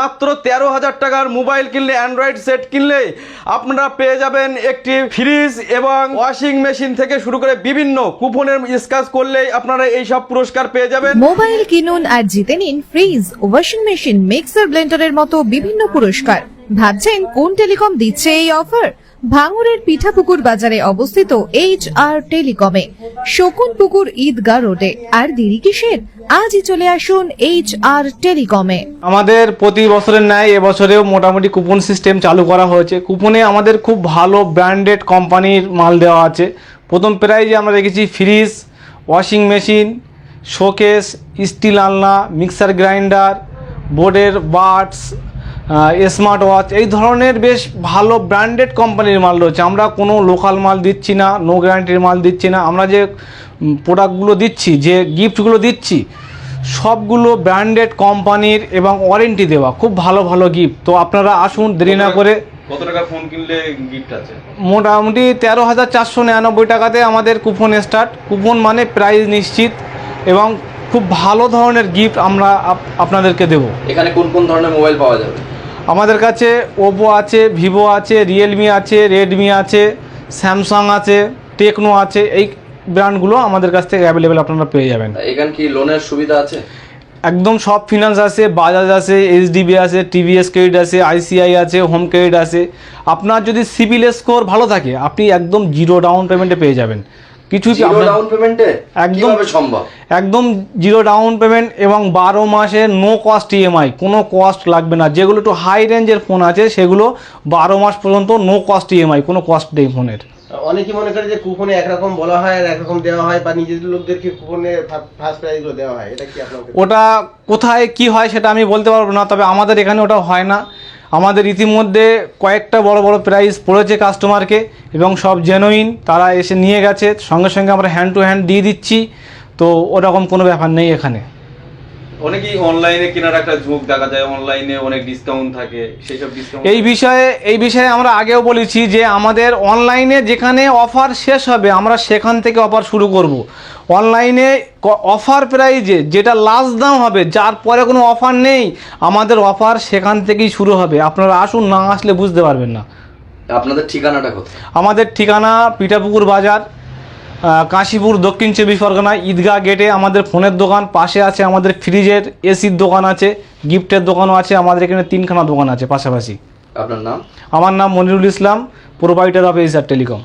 মাত্র তেরো হাজার টাকার মোবাইল কিনলে, অ্যান্ড্রয়েড সেট কিনলে আপনারা পেয়ে যাবেন একটি ফ্রিজ এবং ওয়াশিং মেশিন থেকে শুরু করে বিভিন্ন কুপনের স্কাজ করলেই আপনারা এই সব পুরস্কার পেয়ে যাবেন। মোবাইল কিনুন আর জিতে নিন ফ্রিজ, ওয়াশিং মেশিন, মিক্সার ব্লেন্ডারের মতো বিভিন্ন পুরস্কার। ভাবছেন কোন টেলিকম দিচ্ছে এই অফার? ভাঙুরের পিঠাপুকুর বাজারে অবস্থিত এইচ আর টেলিকমে। শকুন পুকুর ঈদগাহ রোডে। আর দেরি কিসের? আজই চলে আসুন এইচ আর টেলিকমে। আমাদের প্রতি বছরের ন্যায় এবছরেও মোটামুটি কুপন সিস্টেম চালু করা হয়েছে। কুপনে আমাদের খুব ভালো ব্র্যান্ডেড কোম্পানির মাল দেওয়া আছে। প্রথম প্রাইজে আমরা রেখেছি fridge, washing machine, showcase, steel আলনা, মিক্সার গ্রাইন্ডার, বোর্ডের বাটস স্মার্ট ওয়াচ এই ধরনের বেশ ভালো ব্র্যান্ডেড কোম্পানির মাল রয়েছে। আমরা কোনো লোকাল মাল দিচ্ছি না নো গ্যারান্টির মাল দিচ্ছি না। আমরা যে প্রোডাক্টগুলো দিচ্ছি যে গিফটগুলো দিচ্ছি সবগুলো ব্র্যান্ডেড কোম্পানির এবং ওয়ারেন্টি দেওয়া। খুব ভালো ভালো গিফট তো আপনারা আসুন দেরি না করে কত টাকার ফোন কিনলে গিফট আছে? মোটামুটি তেরো হাজার চারশো নিরানব্বই টাকাতে আমাদের কুপন স্টার্ট কুপন মানে প্রাইস নিশ্চিত এবং খুব ভালো ধরনের গিফট আমরা আপনাদেরকে দেবো। এখানে কোন কোন ধরনের মোবাইল পাওয়া যাবে? আমাদের কাছে ওপো আছে ভিভো আছে রিয়েলমি আছে রেডমি আছে স্যামসাং আছে টেকনো আছে এই ব্র্যান্ডগুলো আমাদের কাছ থেকে অ্যাভেলেবেল আপনারা পেয়ে যাবেন। এখানে কি লোনের সুবিধা আছে? একদম সব ফিনান্স আছে বাজাজ আছে এইচডিবি আছে টিভিএস ক্রেডিট আছে আইসিআই আছে হোম ক্রেডিট আছে। আপনার যদি সিবিল স্কোর ভালো থাকে আপনি একদম জিরো ডাউন পেমেন্টে পেয়ে যাবেন। কিছু জিরো ডাউন পেমেন্টে একদম- কীভাবে সম্ভব? একদম জিরো ডাউন পেমেন্ট এবং বারো মাসে নো কস্ট ইএমআই কোনো কস্ট লাগবে না। যেগুলো একটু হাই রেঞ্জের ফোন আছে সেগুলো বারো মাস পর্যন্ত নো কস্ট ইএমআই কোনো কস্ট নেই ফোনের অনেকে মনে করে যে কুপনে একরকম বলা হয় আর একরকম দেওয়া হয় বা নিজেদের লোকদেরকে কুপনে ফার্স্ট প্রাইজগুলো দেওয়া হয়। এটা কি আপনাদের ওটা কোথায় কি হয় সেটা আমি বলতে পারব না তবে আমাদের এখানে ওটা হয় না। আমাদের ইতিমধ্যে কয়েকটা বড় বড় প্রাইজ পড়েছে কাস্টমারকে এবং সব জেনুইন তারা এসে নিয়ে গেছে। সঙ্গে সঙ্গে আমরা হ্যান্ড টু হ্যান্ড দিয়ে দিচ্ছি। তো ওরকম কোনো ব্যাপার নেই এখানে। অনেকেই অনলাইনে কেনার একটা ঝোঁক দেখা যায় অনলাইনে অনেক ডিসকাউন্ট থাকে সেই সব ডিসকাউন্ট এই বিষয়ে এই বিষয়ে আমরা আগেও বলেছি যে আমাদের অনলাইনে যেখানে অফার শেষ হবে আমরা সেখান থেকে অফার শুরু করব। অনলাইনে অফার প্রাইজে যেটা লাস্ট দাম হবে যার পরে কোনো অফার নেই আমাদের অফার সেখান থেকেই শুরু হবে। আপনারা আসুন না আসলে বুঝতে পারবেন না। আপনাদের ঠিকানাটা কোথায়? আমাদের ঠিকানা পিঠাপুকুর বাজার কাশীপুর দক্ষিণ চব্বিশ পরগনায় ঈদগাহ গেটে আমাদের ফোনের দোকান পাশে আছে আমাদের ফ্রিজের এসির দোকান আছে গিফটের দোকানও আছে আমাদের এখানে তিনখানা দোকান আছে পাশাপাশি। আপনার নাম? আমার নাম মনিরুল ইসলাম প্রোভাইডার অফ এইচার টেলিকম